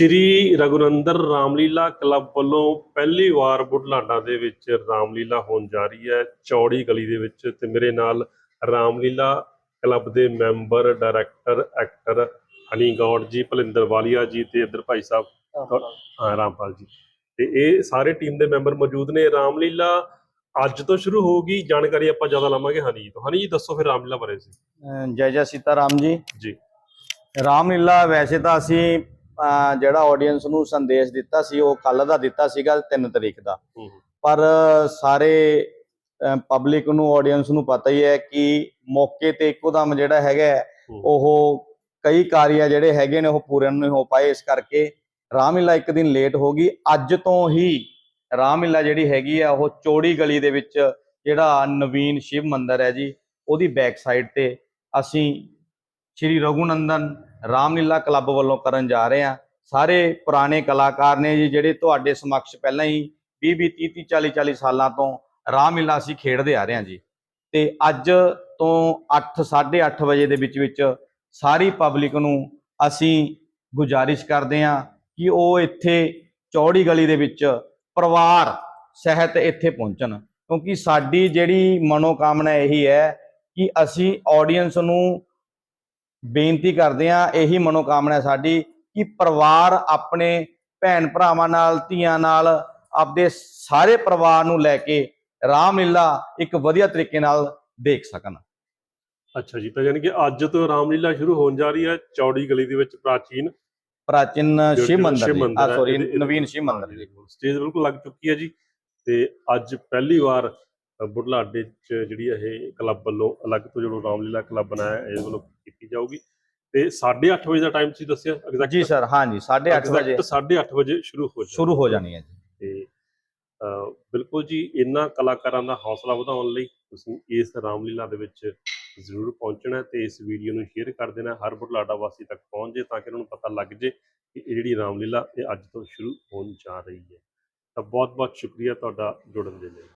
ਸ਼੍ਰੀ ਰਘੁਨੰਦਰ Ramlila club ਵੱਲੋਂ ਪਹਿਲੀ ਵਾਰ ਬੁਢਲਾਡਾ ਦੇ ਵਿੱਚ ਰਾਮਲੀਲਾ ਹੋਣ ਜਾ ਰਹੀ ਹੈ। ਚੌੜੀ ਗਲੀ ਦੇ ਵਿੱਚ ਤੇ ਮੇਰੇ ਨਾਲ ਰਾਮਲੀਲਾ ਕਲੱਬ ਦੇ member director actor Honey Gaud ji Bhalinder Walia ਜੀ ਤੇ ਇੱਧਰ ਭਾਈ ਸਾਹਿਬ ਹਾਂ ਰਾਮਪਾਲ ਜੀ। ਤੇ ਇਹ ਸਾਰੇ ਟੀਮ ਦੇ ਮੈਂਬਰ ਮੌਜੂਦ ਨੇ। ਰਾਮਲੀਲਾ ਅੱਜ ਤੋਂ ਸ਼ੁਰੂ ਹੋਊਗੀ। ਜਾਣਕਾਰੀ ਆਪਾਂ ਜ਼ਿਆਦਾ ਲਵਾਂਗੇ ਹਨੀ ਜੀ ਤੋਂ। ਹਨੀ ਜੀ ਦੱਸੋ ਫਿਰ ਰਾਮਲੀਲਾ ਬਾਰੇ ਸੀ ਅਹ ਜੈ ਜੈ ਸੀਤਾਰਾਮ ਜੀ। ਜੀ। ਰਾਮਲੀਲਾ ਵੈਸੇ ਤਾਂ ਅਸੀਂ ਜਿਹੜਾ ਆਡੀਅנס ਨੂੰ ਸੰਦੇਸ਼ ਦਿੱਤਾ ਸੀ ਉਹ ਕੱਲ ਦਾ ਦਿੱਤਾ ਸੀਗਾ 3 ਤਰੀਕ ਦਾ। ਪਰ ਸਾਰੇ ਪਬਲਿਕ ਨੂੰ ਆਡੀਅנס ਨੂੰ ਪਤਾ ਹੀ ਹੈ ਕਿ ਮੌਕੇ ਤੇ ਇੱਕੋ ਦਮ ਜਿਹੜਾ ਹੈਗਾ ਉਹ ਕਈ ਕਾਰਿਆ ਜਿਹੜੇ ਹੈਗੇ ਨੇ ਉਹ ਪੂਰੇ ਨਹੀਂ ਹੋ ਪਾਏ। ਇਸ ਕਰਕੇ ਰਾਮਿਲਾ ਇੱਕ ਦਿਨ ਲੇਟ ਹੋ ਗਈ। ਅੱਜ ਤੋਂ ਹੀ ਰਾਮਿਲਾ ਜਿਹੜੀ ਹੈਗੀ ਆ ਉਹ ਚੋੜੀ ਗਲੀ ਦੇ ਵਿੱਚ ਜਿਹੜਾ ਨਵੀਨ ਸ਼ਿਵ ਮੰਦਿਰ ਹੈ ਜੀ ਉਹਦੀ ਬੈਕ ਸਾਈਡ ਤੇ ਅਸੀਂ ਸ਼੍ਰੀ ਰਘੂਨੰਦਨ ਰਾਮਲੀਲਾ ਕਲੱਬ ਵੱਲੋਂ ਕਰਨ ਜਾ ਰਹੇ ਹਾਂ। ਸਾਰੇ ਪੁਰਾਣੇ ਕਲਾਕਾਰ ਨੇ ਜੀ, ਜਿਹੜੇ ਤੁਹਾਡੇ ਸਮਕਸ਼ ਪਹਿਲਾਂ ਹੀ 20 20 30 30 40 40 ਸਾਲਾਂ ਤੋਂ ਰਾਮਲੀਲਾ ਅਸੀਂ ਖੇਡਦੇ ਆ ਰਹੇ ਹਾਂ ਜੀ। ਤੇ ਅੱਜ ਤੋਂ 8 8:30 ਵਜੇ ਦੇ ਵਿੱਚ ਵਿੱਚ ਸਾਰੀ ਪਬਲਿਕ ਨੂੰ ਅਸੀਂ ਗੁਜ਼ਾਰਿਸ਼ ਕਰਦੇ ਹਾਂ ਕਿ ਉਹ ਇੱਥੇ ਚੌੜੀ ਗਲੀ ਦੇ ਵਿੱਚ ਪਰਿਵਾਰ, ਸਹਿਤ ਇੱਥੇ ਪਹੁੰਚਣ। ਕਿਉਂਕਿ ਸਾਡੀ ਜਿਹੜੀ ਮਨੋਕਾਮਨਾ ਇਹੀ ਹੈ ਕਿ ਅਸੀਂ ਆਡੀਅנס ਨੂੰ ਬੇਨਤੀ ਕਰਦੇ ਹਾਂ ਇਹੀ ਮਨੋਕਾਮਨਾ ਸਾਡੀ ਕਿ ਪਰਿਵਾਰ ਆਪਣੇ ਭੈਣ ਭਰਾਵਾਂ ਨਾਲ ਧੀਆਂ ਨਾਲ ਆਪਦੇ ਸਾਰੇ ਪਰਿਵਾਰ ਨੂੰ ਲੈ ਕੇ ਰਾਮਲੀਲਾ ਇੱਕ ਵਧੀਆ ਤਰੀਕੇ ਨਾਲ ਦੇਖ ਸਕਣ। ਅੱਛਾ ਜੀ ਤਾਂ ਯਾਨੀ ਕਿ ਅੱਜ ਤੋਂ ਰਾਮਲੀਲਾ ਸ਼ੁਰੂ ਹੋਣ ਜਾ ਰਹੀ ਹੈ ਚੌੜੀ ਗਲੀ ਦੇ ਵਿੱਚ ਪ੍ਰਾਚੀਨ। ਪ੍ਰਾਚੀਨ ਸ਼ਿਵ ਮੰਦਿਰ ਆ ਸੌਰੀ ਨਵੀਨ ਸ਼ਿਵ ਮੰਦਿਰ ਜੀ ਸਟੇਜ ਬਿਲਕੁਲ। ਲੱਗ ਚੁੱਕੀ ਹੈ ਜੀ। ਤੇ ਅੱਜ ਪਹਿਲੀ ਵਾਰ ਬੁਢਲਾਡੇ ਚ ਜਿਹੜੀ ਇਹ ਕਲੱਬ ਵੱਲੋਂ ਅਲੱਗ ਤੋਂ ਜਿਹੜਾ ਰਾਮਲੀਲਾ ਕਲੱਬ ਬਣਾਇਆ ਇਹ ਵੱਲੋਂ ਕੀਤੀ ਜਾਊਗੀ। ਤੇ 8:30 ਵਜੇ ਦਾ ਟਾਈਮ ਸੀ ਦੱਸਿਆ ਐਗਜ਼ੈਕਟ ਜੀ ਸਰ ਹਾਂ ਜੀ 8:30 ਵਜੇ। 8:30 ਵਜੇ ਸ਼ੁਰੂ ਹੋ ਜਾਣਾ ਸ਼ੁਰੂ ਹੋ ਜਾਣੀ ਹੈ ਜੀ। ਤੇ ਬਿਲਕੁਲ ਜੀ ਇਹਨਾਂ ਕਲਾਕਾਰਾਂ ਦਾ ਹੌਸਲਾ ਵਧਾਉਣ ਲਈ ਤੁਸੀਂ ਇਸ ਰਾਮਲੀਲਾ ਦੇ ਵਿੱਚ ਜ਼ਰੂਰ ਪਹੁੰਚਣਾ ਤੇ ਇਸ ਵੀਡੀਓ ਨੂੰ ਸ਼ੇਅਰ ਕਰ ਦੇਣਾ ਹਰ ਬੁਢਲਾਡਾ ਵਾਸੀ ਤੱਕ ਪਹੁੰਚ ਜੇ ਤਾਂ ਕਿ ਉਹਨਾਂ ਨੂੰ ਪਤਾ ਲੱਗ ਜੇ ਕਿ ਇਹ ਜਿਹੜੀ ਰਾਮਲੀਲਾ ਇਹ ਅੱਜ ਤੋਂ ਸ਼ੁਰੂ ਹੋਣ ਜਾ ਰਹੀ ਹੈ। ਤਾਂ ਬਹੁਤ ਬਹੁਤ ਸ਼ੁਕਰੀਆ ਤੁਹਾਡਾ ਜੁੜਨ ਦੇ ਲਈ।